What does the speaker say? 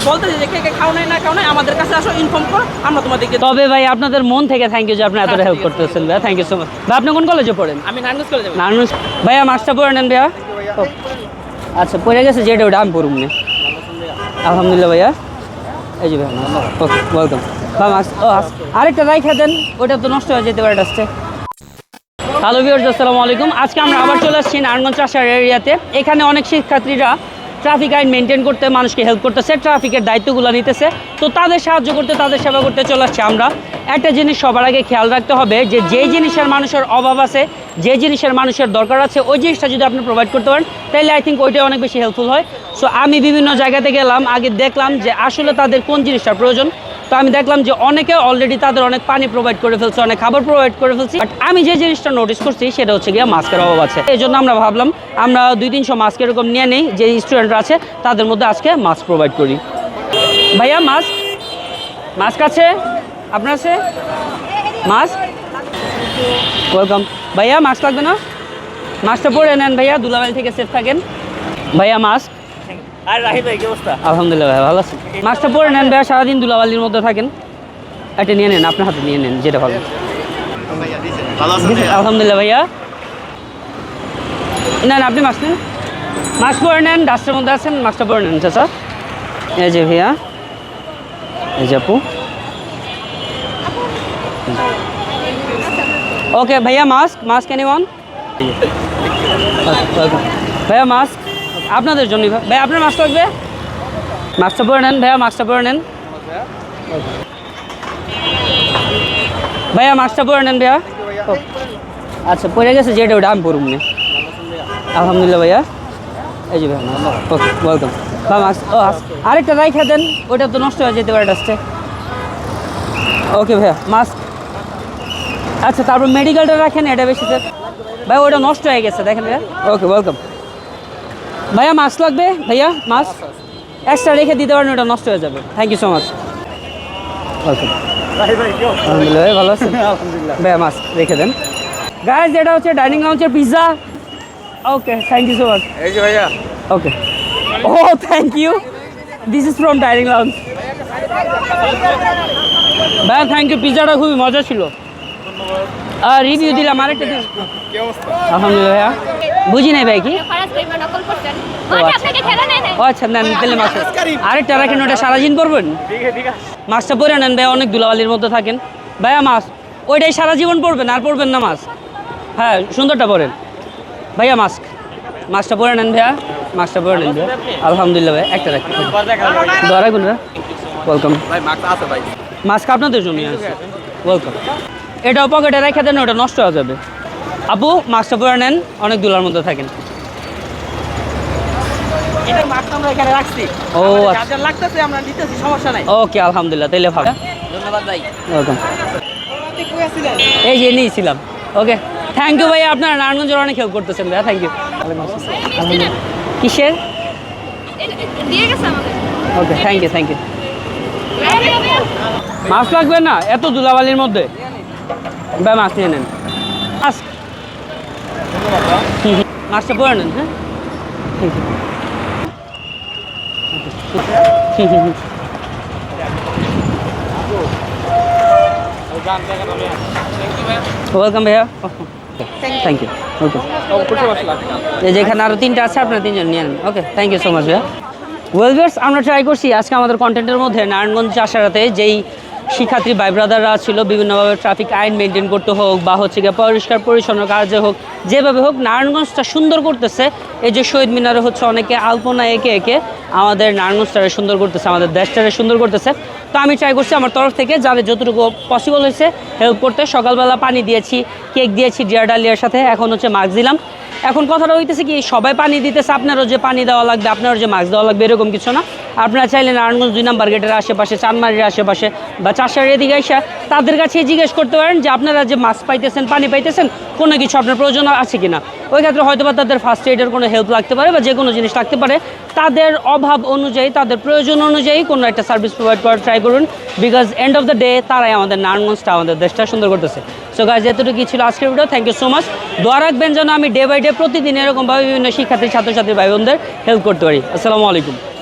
বলতে যে কে কে খাও নাই না খাও নাই আমাদের কাছে আসো ইনফর্ম করো আমরা তোমাদেরকে তবে ভাই আপনাদের মন থেকে থ্যাংক ইউ যে আপনি এতটা হেল্প করতেছেন ভাই। থ্যাংক ইউ সো মাচ ভাই আপনি কোন কলেজে পড়েন? আমি নারায়ণগঞ্জ ভাইয়া পড়ে নেন ভাইয়া। আচ্ছা পড়ে গেছে যেটা ওটা আমি না। আলহামদুলিল্লাহ ভাইয়া। এই যে ভাইয়া ওকে ওয়েলকাম ভাই ও আস- আরেকটা রাইখা দেন ওটা তো নষ্ট হয়ে যেতে পারে হ্যালো আসসালামু আলাইকুম। আজকে আমরা আবার চলে আসছি নারায়ণগঞ্জ চাষার এরিয়াতে এখানে অনেক শিক্ষার্থীরা ট্রাফিক আইন মেনটেন করতে, মানুষকে হেল্প করতেছে, ট্রাফিকের দায়িত্বগুলো নিতেছে। তো তাদের সাহায্য করতে, তাদের সেবা করতে চলে আসছে আমরা। একটা জিনিস সবার আগে খেয়াল রাখতে হবে যে যেই জিনিসের মানুষের অভাব আছে, যে জিনিসের মানুষের দরকার আছে, ওই জিনিসটা যদি আপনি প্রোভাইড করতে পারেন তাহলে আই থিঙ্ক ওইটাই অনেক বেশি হেল্পফুল হয়। সো আমি বিভিন্ন জায়গাতে গেলাম, আগে দেখলাম যে আসলে তাদের কোন জিনিসটা প্রয়োজন তো আমি দেখলাম যে অনেকে অলরেডি তাদের অনেক পানি প্রোভাইড করে ফেলছে, অনেক খাবার প্রোভাইড করে ফেলছি। বাট আমি যে জিনিসটা নোটিস করছি সেটা হচ্ছে গিয়ে মাস্কের অভাব আছে। এই জন্য আমরা ভাবলাম, আমরা দুই তিনশো মাস্ক এরকম নিয়ে নেই, যে স্টুডেন্টরা আছে, তাদের মধ্যে আজকে মাস্ক প্রোভাইড করি। ভাইয়া মাস্ক মাস্ক আছে? আপনার আছে? মাস্ক ওয়েলকাম ভাইয়া মাস্ক লাগবে না? মাস্কটা পরে নেন ভাইয়া দুলাবাড়ি থেকে সেফ থাকেন। ভাইয়া মাস্ক আর রাহি ভাই, কি অবস্থা? আলহামদুলিল্লাহ ভাই, ভালো আছেন মাছটা পরে নেন ভাই, সারাদিন ধুলাবালির মধ্যে থাকেন। এটা নিয়ে নেন, আপনার হাতে নিয়ে নেন, যেটা ভালো। আলহামদুলিল্লাহ ভাইয়া। না না আপনি মাছ নেন মাছ পরে নেন, ডাস্টের মধ্যে আছেন মাছটা পরে নেন, চাচা। এই যে ভাইয়া, এই যে আপু। ওকে, ভাইয়া, মাস্ক মাস্ক এনি ওয়ান ভাইয়া, মাস্ক। আপনাদের জন্যই ভাই, আপনার মাস্ক লাগবে মাছটা পরে নেন, ভাইয়া মাছটা পরে নেন। ভাইয়া মাস্কটা পরে নেন, ভাইয়া। আচ্ছা পরে গেছে যেটা ওটা আমি পড়ুন আলহামদুলিল্লাহ, ভাইয়া। এই যে ভাইয়া ওকে ওয়েলকাম ভাই মাছ ও আরেকটা রাইখা দেন ওটা তো নষ্ট হয়ে যেতে পারে আসছে। ওকে, ভাইয়া মাস্ক আচ্ছা তারপর মেডিকেলটা রাখেন, এটা বেশি স্যার। ভাই, ওটা নষ্ট হয়ে গেছে, দেখেন ভাইয়া। ওকে ওয়েলকাম ভাইয়া মাছ লাগবে? ভাইয়া মাছ এক্সট্রা রেখে দিতে পারেন ওটা নষ্ট হয়ে যাবে। থ্যাংক ইউ সো মাচ আলহামদুলিল্লাহ ভালো আছেন? আলহামদুলিল্লাহ। ভাইয়া মাস্ক রেখে দেন। গাইজ এটা হচ্ছে dining লাউঞ্চের pizza okay thank you so much এই যে ভাইয়া। Okay oh thank you this is from dining lounge ভাইয়া থ্যাংক ইউ পিৎজাটা খুবই মজা ছিল। রিভিউ দিলাম আরেকটা দিন। আলহামদুলিল্লাহ ভাইয়া। বুঝি নাই ভাই কি? আচ্ছা। আচ্ছা নেন তাহলে মাছ। আরেকটা রাখেন ওটা সারাদিন পরবেন? মাছটা পরে নেন ভাই অনেক ধুলাবালির মধ্যে থাকেন। ভাইয়া মাছ ওইটাই সারা জীবন পরবেন আর পরবেন না মাছ। হ্যাঁ সুন্দরটা পরেন। ভাইয়া মাস্ক মাছটা পরে নেন ভাইয়া। মাছটা পরে নেন ভাইয়া। আলহামদুলিল্লাহ ভাই একটা রাখি দরা গুণ ওয়েলকাম মাস্ক আপনাদের জন্য ওয়েলকাম এটাও পকেটে রেখে দেন ওটা নষ্ট হয়ে যাবে। আপু মাছটা পরে নেন অনেক দুলার মধ্যে থাকেন। ও, আচ্ছা। যার যার লাগতেছে আমরা নিতেছি সমস্যা নাই। ওকে আলহামদুলিল্লাহ তাইলে ভালো। ধন্যবাদ ভাই। ওয়েলকাম। আপনি কই আছিলেন? এই যে নিয়েছিলাম। ওকে থ্যাংক ইউ আপনারা নারায়ণগঞ্জের অনেক হেল্প করতেছেন ভাইয়া থ্যাংক ইউ কিসের? দিয়ে গেছে আমাদের। Okay thank you thank you মাছ লাগবে না এত ধুলাবালির মধ্যে। ভাই মাছ নিয়ে নেন। মাছ পরে নেন হ্যাঁ। ওয়েলকাম ভাইয়া। থ্যাংক ইউ ওকে এই যে এখানে আরও তিনটা আছে, আপনারা তিনজন নিয়ে নেন। Okay thank you so much ভাইয়া। ওয়েলভিয়ার্স আমরা ট্রাই করছি আজকে আমাদের কন্টেন্টের মধ্যে নারায়ণগঞ্জ চাষারাতে যেই শিক্ষার্থী ভাই ব্রাদাররা ছিল, বিভিন্নভাবে ট্রাফিক আইন মেনটেন করতে হোক বা হচ্ছে গিয়ে পরিষ্কার পরিচ্ছন্ন কাজে হোক, যেভাবে হোক, নারায়ণগঞ্জটা সুন্দর করতেছে। এই যে শহীদ মিনারে হচ্ছে অনেকে আলপনা এঁকে এঁকে আমাদের নারায়ণগঞ্জটারে সুন্দর করতেছে, আমাদের দেশটারে সুন্দর করতেছে। তো আমি ট্রাই করছি আমার তরফ থেকে যাদের যতটুকু পসিবল হয়েছে হেল্প করতে। সকালবেলা পানি দিয়েছি কেক দিয়েছি ডিয়ার ডালিয়ার সাথে, এখন হচ্ছে মাস্ক দিলাম। এখন কথাটা হইতেছে কি, সবাই পানি দিতেছে, আপনারও যে পানি দেওয়া লাগবে, আপনারও যে মাস্ক দেওয়া লাগবে, এরকম কিছু না। আপনারা চাইলে নারায়ণগঞ্জ দুই নাম্বার গেটের আশেপাশে চানমারির আশেপাশে বা চাষার এদিকে এসে তাদের কাছে জিজ্ঞেস করতে পারেন যে আপনারা যে মাস্ক পাইতেছেন, পানি পাইতেছেন, কোনো কিছু আপনার প্রয়োজন আছে কি না ওই ক্ষেত্রে হয়তো বা তাদের ফার্স্ট এইডের কোনো হেল্প লাগতে পারে বা যে কোনো জিনিস লাগতে পারে। তাদের অভাব অনুযায়ী, তাদের প্রয়োজন অনুযায়ী কোনো একটা সার্ভিস প্রোভাইড করার ট্রাই করুন because end of the day তারাই আমাদের নারায়ণগঞ্জটা আমাদের দেশটা সুন্দর করতেছে। সো গাছ এতটুকু ছিল আজকের video thank you so much দোয়া রাখবেন যেন আমি ডে বাই ডে প্রতিদিন এরকমভাবে বিভিন্ন শিক্ষার্থী, ছাত্রছাত্রী ভাই বোনদের হেল্প করতে পারি। আসসালামু আলাইকুম।